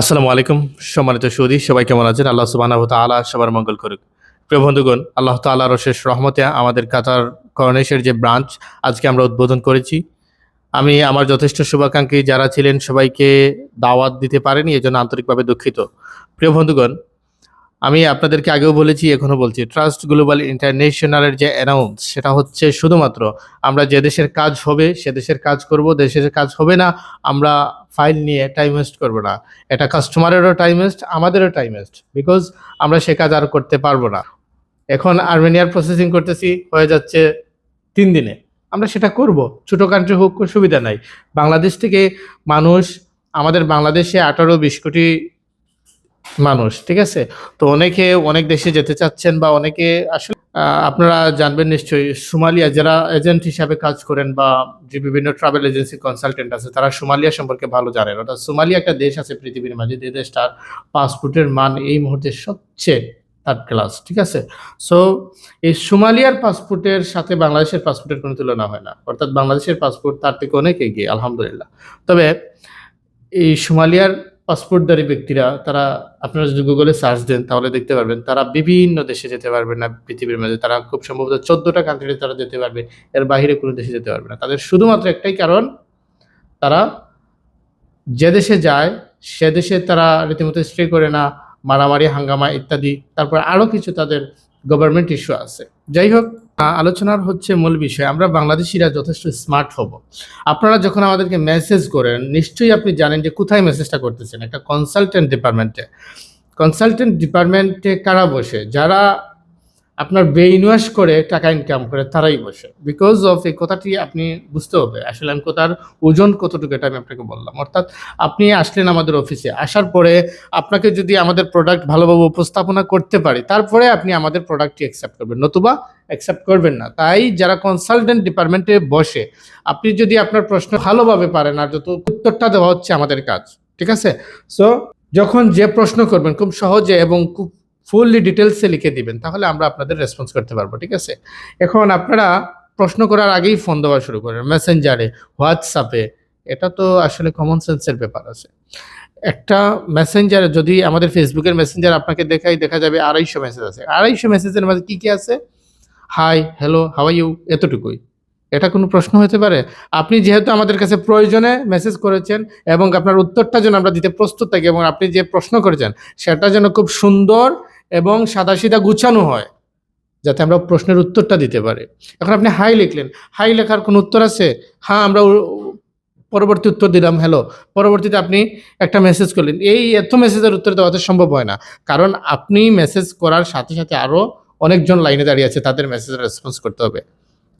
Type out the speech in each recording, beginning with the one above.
আসসালামু আলাইকুম, সম্মানিত সৌদি, সবাই কেমন আছেন? আল্লাহ সুবাহ তালা সবার মঙ্গল করুক। প্রিয় বন্ধুগণ, আল্লাহ তাল্লাহ রশেষ রহমতে আমাদের কাতার করণেশের যে ব্রাঞ্চ আজকে আমরা উদ্বোধন করেছি। আমি আমার যথেষ্ট শুভাকাঙ্ক্ষী যারা ছিলেন সবাইকে দাওয়াত দিতে পারেনি, এজন্য আন্তরিকভাবে দুঃখিত। প্রিয় বন্ধুগণ আমি আপনাদেরকে আগেও বলেছি, এখনও বলছি ট্রাস্ট গ্লোবাল ইন্টারন্যাশনালের যে অ্যানাউন্স সেটা হচ্ছে শুধুমাত্র আমরা যে দেশের কাজ হবে, সে দেশের কাজ করব, দেশের কাজ হবে না, আমরা ফাইল নিয়ে টাইম ওয়েস্ট করব না। এটা কাস্টমারেরও টাইম ওয়েস্ট আমাদেরও টাইম ওয়েস্ট বিকজ আমরা সে কাজ আর করতে পারব না। এখন আর্মেনিয়ার প্রসেসিং করতেছি, হয়ে যাচ্ছে তিন দিনে। আমরা সেটা করব, ছোটো কান্ট্রি হোক সুবিধা নাই। বাংলাদেশ থেকে মানুষ, আমাদের বাংলাদেশে আঠারো, বিশ কোটি মানুষ, ঠিক আছে? তো অনেকে অনেক দেশে যেতে চাচ্ছেন বা অনেকে আসলে আপনারা জানবেন নিশ্চয়ই, সোমালিয়া যারা এজেন্ট হিসাবে কাজ করেন বা যে বিভিন্ন ট্রাভেল এজেন্সি কনসালটেন্ট আছে, তারা সোমালিয়া সম্পর্কে ভালো জানেন। অর্থাৎ সোমালিয়া একটা দেশ আছে পৃথিবীর মাঝে, যে দেশটার পাসপোর্টের মান এই মুহূর্তে সবচেয়ে থার্ড ক্লাস ঠিক আছে? সো এই সোমালিয়ার পাসপোর্টের সাথে বাংলাদেশের পাসপোর্টের কোনো তুলনা হয় না। অর্থাৎ বাংলাদেশের পাসপোর্ট তার থেকে অনেক এগিয়ে, আলহামদুলিল্লাহ। তবে এই সোমালিয়ার পাসপোর্টধারী ব্যক্তিরা, তারা আপনারা যদি গুগলে সার্চ দেন, তাহলে দেখতে পারবেন। তারা বিভিন্ন দেশে যেতে পারবে না পৃথিবীর মাঝে। তারা খুব সম্ভবত চোদ্দটা কান্ট্রিতে তারা যেতে পারবে। এর বাইরে কোনো দেশে যেতে পারবে না। তাদের শুধুমাত্র একটাই কারণ, তারা যে দেশে যায়, সে দেশে তারা রীতিমতো স্টে করে না, মারামারি, হাঙ্গামা ইত্যাদি। তারপর আরও কিছু তাদের গভর্নমেন্ট ইস্যু আছে। যাই হোক আলোচনার হচ্ছে মূল বিষয়, আমরা বাংলাদেশিরা যথেষ্ট স্মার্ট হব। আপনারা যখন আমাদেরকে মেসেজ করেন, নিশ্চয়ই আপনি জানেন যে কোথায় মেসেজটা করতেছেন, একটা কনসালটেন্ট ডিপার্টমেন্টে কনসালটেন্ট ডিপার্টমেন্টে কারা বসে? যারা আপনার বেইনওয়াশ করে টাকা ইনকাম করে তারাই বসে। বিকজ অফ এই কথাটি আপনি বুঝতে হবে। আসলে আমি কোথার ওজন কতটুকু এটা আমি আপনাকে বললাম। অর্থাৎ আপনি আসলেন আমাদের অফিসে আসার পরে আপনাকে যদি আমাদের প্রোডাক্ট ভালোভাবে উপস্থাপনা করতে পারি, তারপরে আপনি আমাদের প্রোডাক্টটি অ্যাকসেপ্ট করবেন। নতুবা অ্যাকসেপ্ট করবেন না। তাই যারা কনসালটেন্ট ডিপার্টমেন্টে বসে, আপনি যদি আপনার প্রশ্ন ভালোভাবে পারেন আর যত উত্তরটা দেওয়া হচ্ছে আমাদের কাজ, ঠিক আছে? সো যখন যে প্রশ্ন করবেন, খুব সহজে এবং খুব ফুললি ডিটেলসে লিখে দিবেন, তাহলে আমরা আপনাদের রেসপন্স করতে পারব, ঠিক আছে? এখন আপনারা প্রশ্ন করার আগেই ফোন দেওয়া শুরু করেন মেসেঞ্জারে হোয়াটসঅ্যাপে এটা তো আসলে কমন সেন্সের ব্যাপার আছে। একটা মেসেঞ্জারে যদি আমাদের ফেসবুকের মেসেঞ্জার আপনাকে দেখাই দেখা যাবে আড়াইশো মেসেজ আছে। আড়াইশো মেসেজের মধ্যে কী কী আছে? হাই হ্যালো হাউ ইউ এতটুকুই। এটা কোনো প্রশ্ন হতে পারে? আপনি যেহেতু আমাদের কাছে প্রয়োজনে মেসেজ করেছেন এবং আপনার উত্তরটা যেন আমরা দিতে প্রস্তুত থাকি এবং আপনি যে প্রশ্ন করেছেন, সেটা যেন খুব সুন্দর এবং সাদা সাদাসিধা গুছানো হয়, যাতে আমরা প্রশ্নের উত্তরটা দিতে পারি। এখন আপনি হাই লিখলেন। হাই লেখার কোনো উত্তর আছে? হ্যাঁ আমরা পরবর্তী উত্তর দিলাম হ্যালো পরবর্তীতে আপনি একটা মেসেজ করলেন। এই এত মেসেজের উত্তর দেওয়া তো সম্ভব হয় না। কারণ আপনি মেসেজ করার সাথে সাথে আরও অনেকজন লাইনে দাঁড়িয়ে আছে, তাদের মেসেজের রেসপন্স করতে হবে।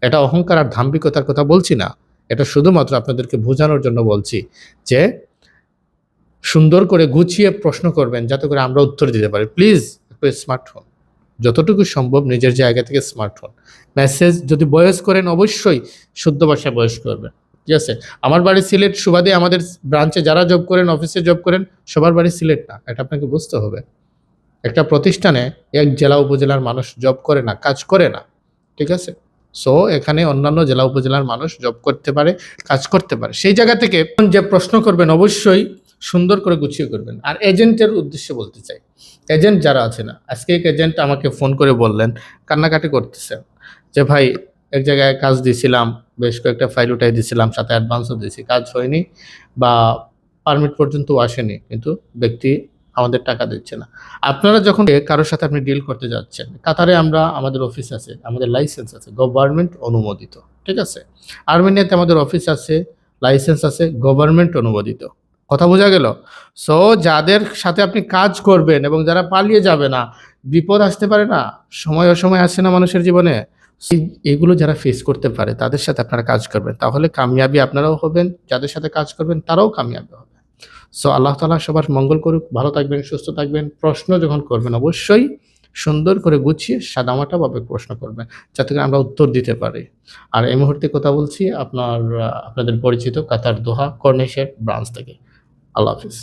এটা অহংকার আর ধাম্বিকতার কথা বলছি না। এটা শুধুমাত্র আপনাদেরকে বোঝানোর জন্য বলছি যে, সুন্দর করে গুছিয়ে প্রশ্ন করবেন, যাতে করে আমরা উত্তর দিতে পারি। প্লিজ একটু স্মার্ট হন যতটুকু সম্ভব নিজের জায়গা থেকে স্মার্ট হন মেসেজ যদি বয়স করেন অবশ্যই শুদ্ধ ভাষায় বয়স করবেন। ঠিক আছে? আমার বাড়ি সিলেট, সুবাদে আমাদের ব্রাঞ্চে যারা জব করেন অফিসে জব করেন, সবার বাড়ি সিলেট না। এটা আপনাকে বুঝতে হবে। একটা প্রতিষ্ঠানে এক জেলা উপজেলার মানুষ জব করে না, কাজ করে না। ঠিক আছে? সো এখানে অন্যান্য জেলা উপজেলার মানুষ জব করতে পারে, কাজ করতে পারে। সেই জায়গা থেকে যে প্রশ্ন করবেন, অবশ্যই সুন্দর করে গুছিয়ে করবেন। আর এজেন্টের উদ্দেশ্যে বলতে চাই, এজেন্ট যারা আছে না, আজকে এক এজেন্ট আমাকে ফোন করে বললেন, কান্নাকাটি করতেছেন যে, ভাই, এক জায়গায় কাজ দিয়েছিলাম, বেশ কয়েকটা ফাইল উঠাই দিয়েছিলাম, সাথে অ্যাডভান্সও দিয়েছি, কাজ হয়নি বা পারমিট পর্যন্ত আসেনি, কিন্তু ব্যক্তি আমাদের টাকা দিচ্ছে না। আপনারা যখন কারোর সাথে আপনি ডিল করতে যাচ্ছেন, কাতারে আমরা, আমাদের অফিস আছে, আমাদের লাইসেন্স আছে গভর্নমেন্ট অনুমোদিত, ঠিক আছে? আর্মেনিয়াতে আমাদের অফিস আছে লাইসেন্স আছে গভর্নমেন্ট অনুমোদিত। কথা বোঝা গেল? সো যাদের সাথে আপনি কাজ করবেন এবং যারা পালিয়ে যাবে না, বিপদ আসতে পারে না? সময় অসময় আসে না মানুষের জীবনে? এগুলো যারা ফেস করতে পারে, তাদের সাথে আপনারা কাজ করবেন। তাহলে কামিয়াবি আপনারাও হবেন, যাদের সাথে কাজ করবেন, তারাও কামিয়াবি হবে সো আল্লাহ তালা সবার মঙ্গল করুক, ভালো থাকবেন, সুস্থ থাকবেন, প্রশ্ন যখন করবেন, অবশ্যই সুন্দর করে গুছিয়ে সাদামাটাভাবে প্রশ্ন করবেন, যাতে করে আমরা উত্তর দিতে পারি। আর এই মুহূর্তে কথা বলছি আপনার, আপনাদের পরিচিত কাতার দোহা কর্নেশের ব্রাঞ্চ থেকে। আল্লাহ হাফিজ।